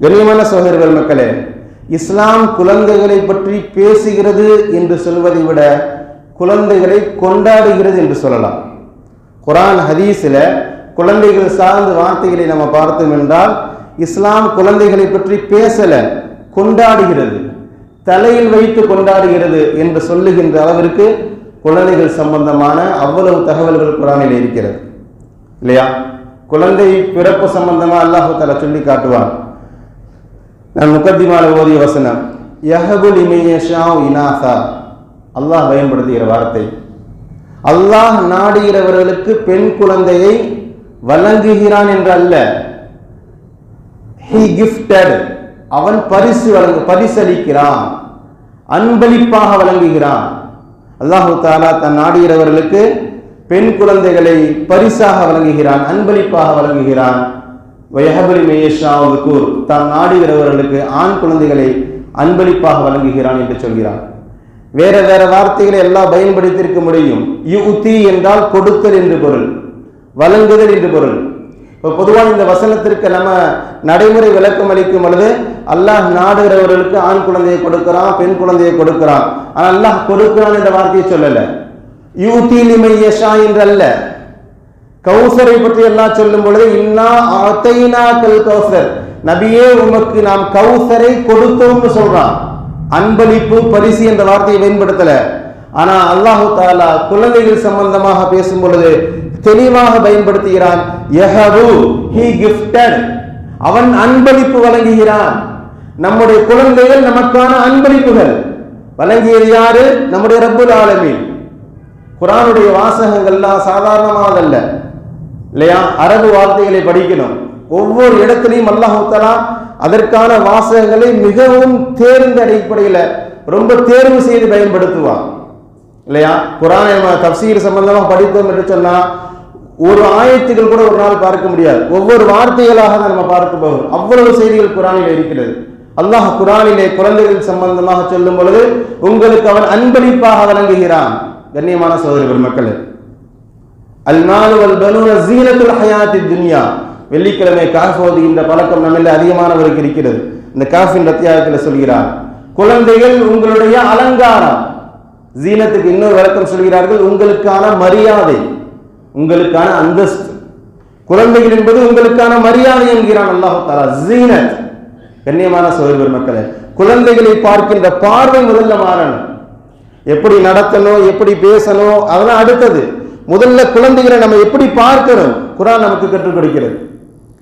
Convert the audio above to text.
கண்ணியமான சகோதரர்கள் மக்களே இஸ்லாம் குழந்தைகளை பற்றி பேசுகிறது என்று சொல்வதை விட குழந்தைகளை கொண்டாடுகிறது என்று சொல்லலாம். குரான் ஹதீஸில் குழந்தைகள் சார்ந்த வார்த்தைகளை நம்ம பார்த்தோம் என்றால் இஸ்லாம் குழந்தைகளை பற்றி பேசலை கொண்டாடுகிறது தலையில் வைத்து கொண்டாடுகிறது என்று சொல்லுகின்ற அளவிற்கு குழந்தைகள் சம்பந்தமான அவ்வளவு தகவல்கள் குரானில் இருக்கிறது. இல்லையா? குழந்தை பிறப்பு சம்பந்தமா அல்லாஹு தலை சொல்லி காட்டுவான். நான் முக்கத்திமால ஓதிய வசனம் யஹபுல் இமையஷா இனாசா. அல்லாஹ் பயன்படுத்துகிற வார்த்தை. அல்லாஹ் நாடுகிறவர்களுக்கு பெண் குழந்தையை வழங்குகிறான் என்று அல்ல. ஹி கிஃப்டட் அவன் பரிசு வழங்கு பரிசளிக்கிறான். அன்பளிப்பாக வழங்குகிறான். அல்லாஹு தாலா தன் நாடுகிறவர்களுக்கு பெண் குழந்தைகளை பரிசாக வழங்குகிறான் அன்பளிப்பாக வழங்குகிறான். வயஹபலி மேயஷாவது கூர் தான் நாடுகிறவர்களுக்கு ஆண் குழந்தைகளை அன்பளிப்பாக வழங்குகிறான் என்று சொல்கிறான் வேற வேற வார்த்தைகளை எல்லாம் பயன்படுத்தியிருக்க முடியும். யுத்தி என்றால் கொடுத்தல் என்று பொருள் வழங்குதல் என்று பொருள். இப்போ பொதுவாக இந்த வசனத்திற்கு நம்ம நடைமுறை விளக்கம் அளிக்கும் பொழுது அல்லாஹ் நாடுகிறவர்களுக்கு ஆண் குழந்தையை கொடுக்கிறான் பெண் குழந்தையை கொடுக்கிறான். ஆனால் அல்லாஹ் கொடுக்கிறான் என்ற வார்த்தையை சொல்லலை. சொல்லல யூத்தி என்று என்றல்ல. கௌசரை பற்றி எல்லாம் சொல்லும் பொழுது இன்னா அத்தைனா கல் கௌசர். நபியே உமக்கு நாம் கௌசரை கொடுத்தோம்னு சொல்றான். அன்பளிப்பு பரிசு என்ற வார்த்தையை பயன்படுத்தல. ஆனா அல்லாஹு தாலா குழந்தைகள் சம்பந்தமாக பேசும் பொழுது தெளிவாக பயன்படுத்துகிறான். ஹி அவன் அன்பளிப்பு வழங்குகிறான். நம்முடைய குழந்தைகள் நமக்கான அன்பளிப்புகள். வழங்கியது யாரு? நம்முடைய ரப்புல் ஆலமீன். குரானுடைய வாசகங்கள்லாம் சாதாரணமானதல்ல. இல்லையா? அரபு வார்த்தைகளை படிக்கணும். ஒவ்வொரு இடத்துலையும் அல்லாஹாலா அதற்கான வாசகங்களை மிகவும் தேர்ந்த அடிப்படையில் ரொம்ப தேர்வு செய்து பயன்படுத்துவான். இல்லையா? குரான் தப்சீர் சம்பந்தமாக படித்தோம் என்று சொன்னால் ஒரு ஆயத்துகள் கூட ஒரு நாள் பார்க்க முடியாது. ஒவ்வொரு வார்த்தைகளாக தான் நம்ம பார்க்க போகிறோம். அவ்வளவு செய்திகள் குரானில் இருக்கிறது. அல்லாஹ் குரானிலே குழந்தைகள் சம்பந்தமாக சொல்லும் பொழுது உங்களுக்கு அவன் அன்பளிப்பாக வழங்குகிறான். கண்ணியமான சகோதரி பெருமக்களே அல்மாலு வல் பனூன ஜீனத்துல் ஹயாத்தி துனியா. வெள்ளிக்கிழமை காஃப் ஓதுகின்ற பழக்கம் நம்மில் அதிகமானவருக்கு இருக்கிறது. இந்த காஃபின் அத்தியாயத்தில் சொல்கிறார் குழந்தைகள் உங்களுடைய அலங்காரம். ஜீனத்துக்கு இன்னொரு விளக்கம் சொல்கிறார்கள் உங்களுக்கான மரியாதை உங்களுக்கான அந்தஸ்து. குழந்தைகள் என்பது உங்களுக்கான மரியாதை என்கிறான் அல்லாஹு தாலா ஜீனத் கண்ணியமான சகோதரர் மக்களே குழந்தைகளை பார்க்கின்ற பார்வை முதல்ல மாறணும். எப்படி நடத்தணும் எப்படி பேசணும் அதெல்லாம் அடுத்தது. முதல்ல குழந்தைகளை நம்ம எப்படி பார்க்கணும்? குரான் நமக்கு கற்றுக் கொடுக்கிறது.